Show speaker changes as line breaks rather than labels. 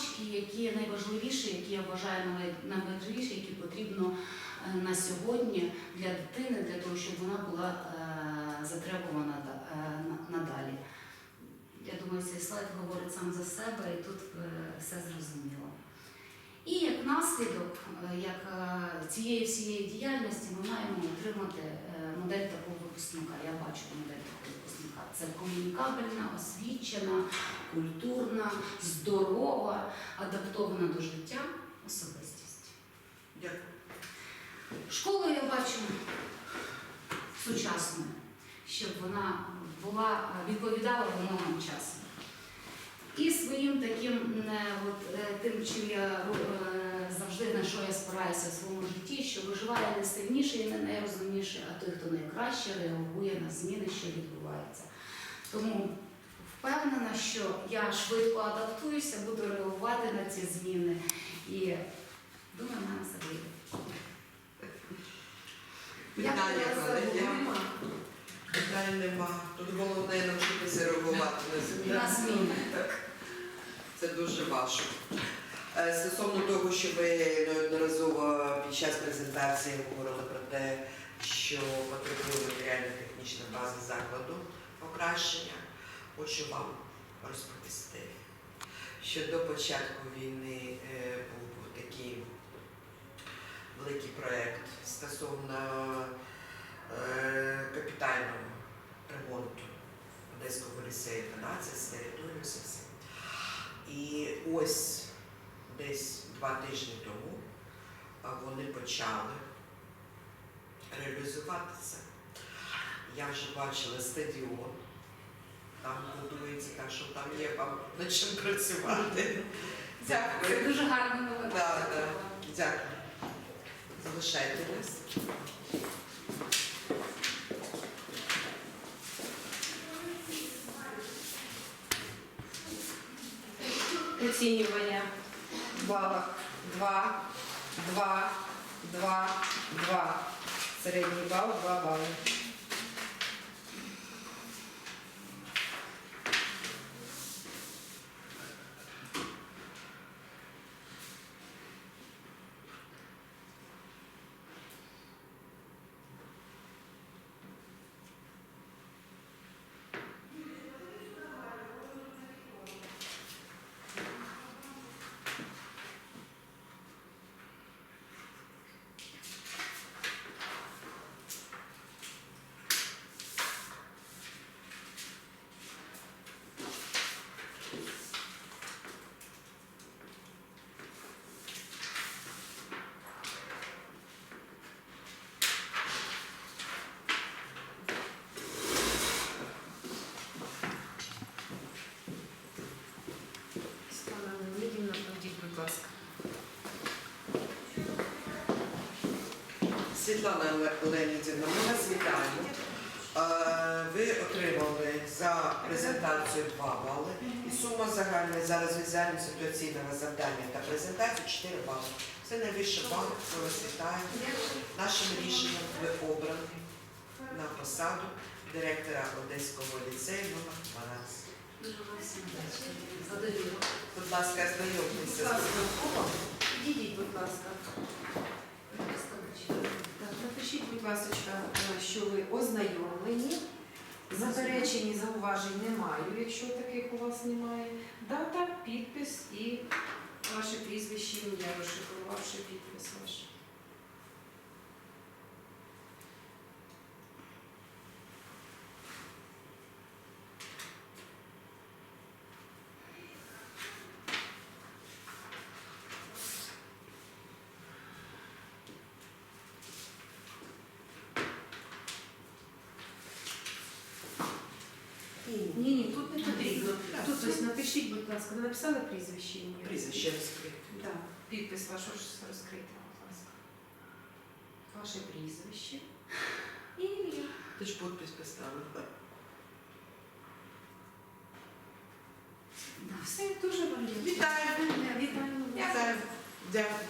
позначки, які найважливіші, які я вважаю найважливіші, які потрібно е, на сьогодні для дитини, для того, щоб вона була е, затребувана е, на- надалі. Я думаю, цей слайд говорить сам за себе, і тут все зрозуміло. І як наслідок е, як е, цієї всієї діяльності ми маємо отримати е, модель такого випускника. Я бачу модель такого випускника. Це комунікабельна, освічена, культурна, здорова, адаптована до життя особистість.
Дякую.
Школу я бачу сучасною, щоб вона була відповідала вимогам часу. І своїм таким тим, чим я е, завжди на що я спираюся в своєму житті, що виживає не сильніший і не найрозумніший, а той, хто найкраще реагує на зміни, що відбуваються. Тому впевнена, що я швидко адаптуюся, буду реагувати на ці зміни і думаю, мене все вийде.
Питань нема. Тут головне навчитися реагувати на зміни.
На зміни.
Так. Це дуже важко. Е, Стосовно того, що ви неодноразово під час презентації говорили про те, що потребує матеріально-технічна база закладу покращення, хочу вам розповісти, що до початку війни е, був такий великий проєкт стосовно е, капітального ремонту Одеського ліцею 12 з територією. І ось десь два тижні тому вони почали реалізуватися. Я вже бачила стадіон, там будується, так що там є вам над чим працювати.
Це
Дякую.
дуже гарна новина.
Да, да. Дякую. Залишайтесь.
Оцінювання балах 2, 2, 2, 2. Середній бал 2 бали. Світлана Леонідівна, проведіть, будь ласка.
Світлана Ле- Леонідівна, ми вас вітаємо. Е, Ви отримали за презентацію 2 бали і сума загальна за розв'язання ситуаційного завдання та презентацію 4 бали. Це найвищий бал, ми вас вітаємо. Нашим рішенням ви обрані на посаду директора Одеського ліцею номер 12.
Дуже вам всім вдячна за довіру.
Будь ласка, знайомтеся з протоколом.
Підійдіть, будь ласка. Так, напишіть, будь ласка, що ви ознайомлені. Заперечень і зауважень немає, якщо таких у вас немає. Дата, підпис і ваше прізвище, ім'я, розшифрувавши підпис ваш. Ні, ні, тут не потрібно. Тут ось напишіть, будь ласка, ви написали прізвище ім'я?
Прізвище розкрите.
Так, підпис ваш ось розкрийте, будь ласка. Ваше прізвище. І ім'я.
Ти ж підпис поставив. так?
Да.
Все дуже вам дякую.
Вітаю.
Вітаю.
Дякую. Дякую.